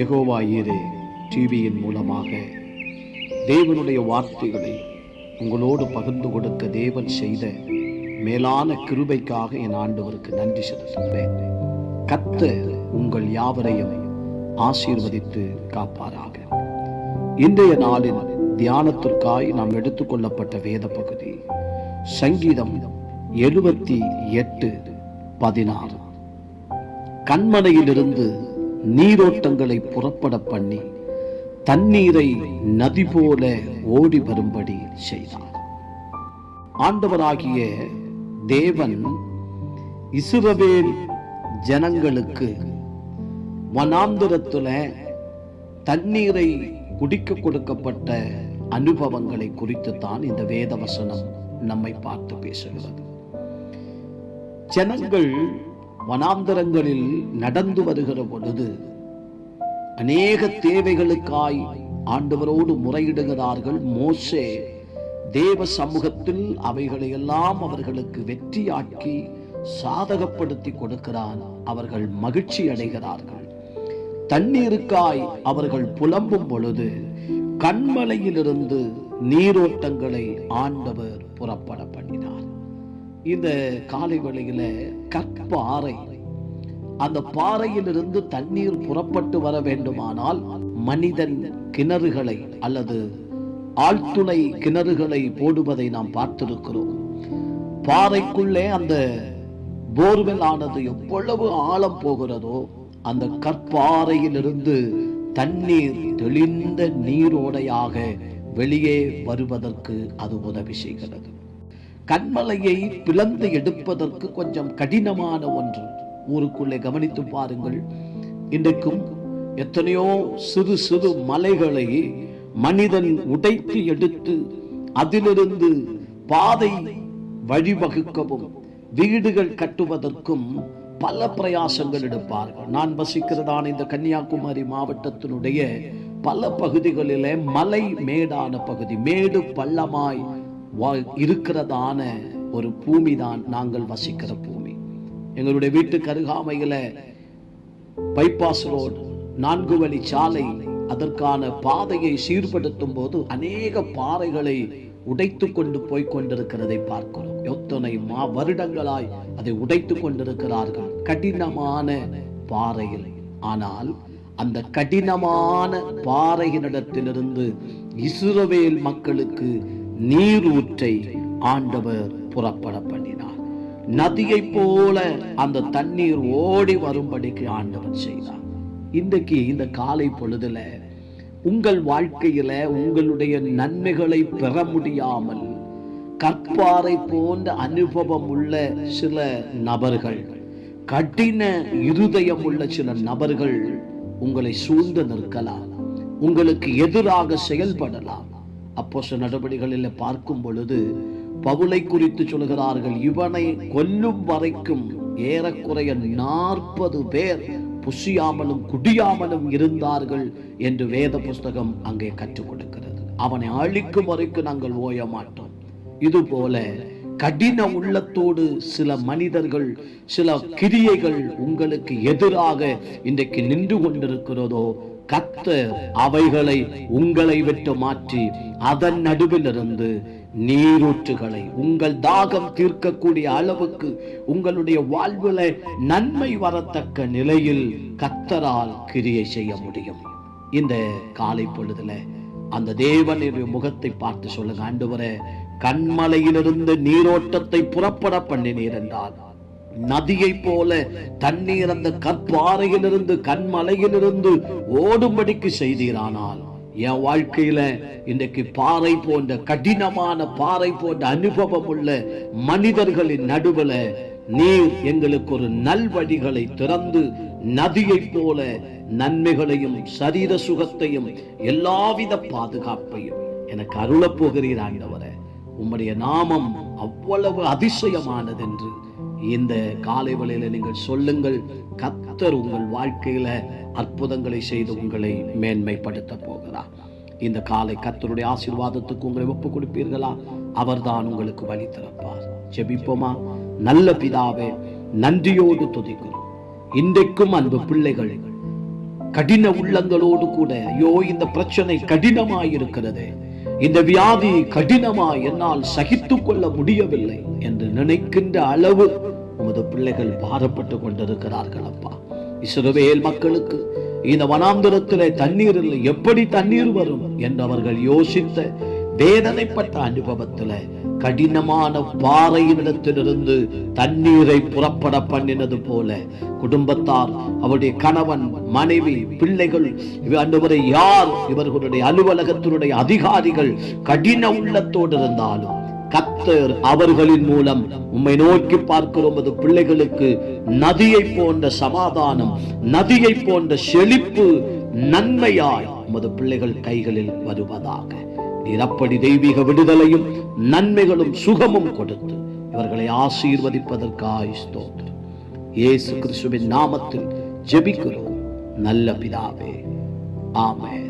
எகோவா ஈரே டிவியின் மூலமாக தேவனுடைய வார்த்தைகளை உங்களோடு பகிர்ந்து கொடுக்க தேவன் செய்த மேலான கிருபைக்காக என் ஆண்டவருக்கு நன்றி செலுத்துகிறேன். கத்த உங்கள் யாவரையும் ஆசீர்வதித்து காப்பாராக. இன்றைய நாளில் தியானத்திற்காய் நாம் எடுத்துக்கொள்ளப்பட்ட வேத பகுதி. சங்கீதம் எழுபத்தி எட்டு பதினாறு. கண்மனையிலிருந்து நீரோட்டங்களை புறப்பட பண்ணி தண்ணீரை நதி போல ஓடி வரும்படி செய்தார். ஆண்டவராகிய தேவன் இசுரவேல் ஜனங்களுக்கு வனாந்திரத்துல தண்ணீரை குடிக்க கொடுக்கப்பட்ட அனுபவங்களை குறித்து தான் இந்த வேத வசனம் நம்மை பார்த்து பேசுகிறது. ஜனங்கள் வனாந்தரங்களில் நடந்து வருகிற பொழுது அநேக தேவைகளுக்காய் ஆண்டவரோடு முறையிடுகிறார்கள். மோசே தேவ சமூகத்தில் அவைகளை எல்லாம் அவர்களுக்கு வெற்றியாக்கி சாதகப்படுத்தி கொடுக்கிறான். அவர்கள் மகிழ்ச்சி அடைகிறார்கள் தண்ணீருக்காய் அவர்கள் புலம்பும் பொழுது கண்மலையிலிருந்து நீரோட்டங்களை ஆண்டவர் புறப்பட பண்ணினார். இந்த காலை வழியில கற்பாறை அந்த பாறையிலிருந்து தண்ணீர் புறப்பட்டு வர வேண்டுமானால் மனிதன் கிணறுகளை அல்லது ஆழ்துளை கிணறுகளை போடுவதை நாம் பார்த்திருக்கிறோம். பாறைக்குள்ளே அந்த போர்வெல் ஆனது எவ்வளவு ஆழம் போகிறதோ அந்த கற்பாறையிலிருந்து தண்ணீர் தெளிந்த நீரோடையாக வெளியே வருவதற்கு அது உதவி செய்கிறது. கண்மலையை பிளந்து எடுப்பதற்கு கொஞ்சம் கடினமான ஒன்று. ஊருக்குள்ளே கவனித்து பாருங்கள். இன்றைக்கும் எத்தனையோ சிறு சிறு மலைகளை மனிதன் உடைத்து எடுத்து அதிலிருந்து பாதை வழிவகுக்கவும் வீடுகள் கட்டுவதற்கும் பல பிரயாசங்கள் எடுப்பார்கள். நான் வசிக்கிறதான இந்த கன்னியாகுமரி மாவட்டத்தினுடைய பல பகுதிகளிலே மலை மேடான பகுதி மேடு பள்ளமாய் வா- இருக்கிறதான ஒரு பூமி தான் நாங்கள் வசிக்கிற பூமி. எங்களுடைய வீட்டுக்கு அருகாமையில் பைபாஸ் ரோடு நான்கு வழி சாலை அதற்கான பாதையை சீர்படுத்தும் போது அநேக பாறைகளை உடைத்து கொண்டு போய் கொண்டிருக்கிறதை பார்க்கிறோம். எத்தனை மா வருடங்களாய் அதை உடைத்து கொண்டிருக்கிறார்கள். கடினமான பாறையில். ஆனால் அந்த கடினமான பாறையினிடத்திலிருந்து இஸ்ரவேல் மக்களுக்கு நீரூற்றை ஆண்டவர் புறப்பட பண்ணினார். நதியைப் போல அந்த தண்ணீர் ஓடி வரும்படிக்கு ஆண்டவர் செய்தார். இன்றைக்கு இந்த காலை பொழுதுல உங்கள் வாழ்க்கையில உங்களுடைய நன்மைகளை பெற முடியாமல் கற்பாறை போன்ற அனுபவம் உள்ள சில நபர்கள் கடின இருதயம் உள்ள சில நபர்கள் உங்களை சூழ்ந்து நிற்கலாம். உங்களுக்கு எதிராக செயல்படலாம். அப்போ சில நடவடிக்கைகளில் பார்க்கும் பொழுது பவுலை குறித்து சொல்கிறார்கள் இவனை கொல்லும் வரைக்கும் ஏறக்குறைய நாற்பது பேர் புசியாமலும் குடியாமலும் இருந்தார்கள் என்று வேத புஸ்தகம் அங்கே கற்றுக் கொடுக்கிறது அவனை அழிக்கும் வரைக்கும் நாங்கள் ஓய மாட்டோம். இது போல கடின உள்ளத்தோடு சில மனிதர்கள் சில கிரியைகள் உங்களுக்கு எதிராக இன்றைக்கு நின்று கொண்டிருக்கிறதோ கத்தர் அவைகளை உங்களை விட்டு மாற்றி அதன் நடுவிலிருந்து நீரூற்றுகளை உங்கள் தாகம் தீர்க்கக்கூடிய அளவுக்கு உங்களுடைய வாழ்வில் நன்மை வரத்தக்க நிலையில் கத்தரால் கிரியை செய்ய முடியும். இந்த காலை பொழுதுல அந்த தேவனுடைய முகத்தை பார்த்து சொல்லுங்க ஆண்டவரே கண்மலையிலிருந்து நீரோட்டத்தை புறப்பட பண்ணினீர் என்றால் நதியை போல தண்ணீர் அந்த கற்பாறையிலிருந்து கண்மலையிலிருந்து ஓடும்படிக்கு செய்தீரானால் என் வாழ்க்கையில இன்றைக்கு பாறை போன்ற கடினமான பாறை போன்ற அனுபவம் உள்ள மனிதர்களின் நடுவுல நீர் எங்களுக்கு ஒரு நல்வழிகளை திறந்து நதியைப் போல நன்மைகளையும் சரீர சுகத்தையும் எல்லாவித பாதுகாப்பையும் எனக்கு அருளப் போகிறீர் ஆண்டவரே. உம்முடைய நாமம் அவ்வளவு அதிசயமானது என்று இந்த காலை வேளையில நீங்கள் சொல்லுங்கள் கத்தர் உங்கள் வாழ்க்கையில அற்புதங்களை செய்து உங்களை மேன்மைப்படுத்த போகிறார் இந்த காலை கத்தருடைய ஆசீர்வாதத்துக்கு உங்களை ஒப்பு கொடுப்பீர்களா? அவர்தான் உங்களுக்கு வழி திறப்பார். ஜெபிப்போமா? நல்ல பிதாவே நன்றியோடு துதிக்கிறோம். இன்றைக்கும் அன்பு பிள்ளைகள் கடின உள்ளங்களோடு கூட ஐயோ இந்த பிரச்சனை கடினமாயிருக்கிறது. இந்த வியாதி கடினமா என்னால் சகித்துக் கொள்ள முடியவில்லை என்று நினைக்கின்ற அளவு உமது பிள்ளைகள் பாரப்பட்டு கொண்டிருக்கிறார்கள் அப்பா. இஸ்ரவேல் மக்களுக்கு இந்த வனாந்திரத்திலே தண்ணீர் இல்லை எப்படி தண்ணீர் வரும் என்று அவர்கள் யோசித்த வேதனைப்பட்ட அனுபவத்தில் கடினமான பாறையினிடத்திலிருந்து தண்ணீரை புறப்பட பண்ணினது போல குடும்பத்தார் அவருடைய கணவன் மனைவி பிள்ளைகள் அன்றுவரை யார்? இவர்களுடைய அலுவலகத்தினுடைய அதிகாரிகள் கடின உள்ளத்தோடு இருந்தாலும் கத்தர் அவர்களின் மூலம் உம்மை நோக்கி பார்க்கிறோம் அது பிள்ளைகளுக்கு நதியை போன்ற சமாதானம் நதியை போன்ற செழிப்பு நன்மையாய் உமது பிள்ளைகள் கைகளில் வருவதாக. நீர் அப்படி தெய்வீக விடுதலையும் நன்மைகளும் சுகமும் கொடுத்து இவர்களை ஆசீர்வதிப்பதற்காய் ஸ்தோத்திரம். இயேசு கிறிஸ்துவின் நாமத்தில் ஜெபிக்கிறோம். நல்ல பிதாவே. ஆமே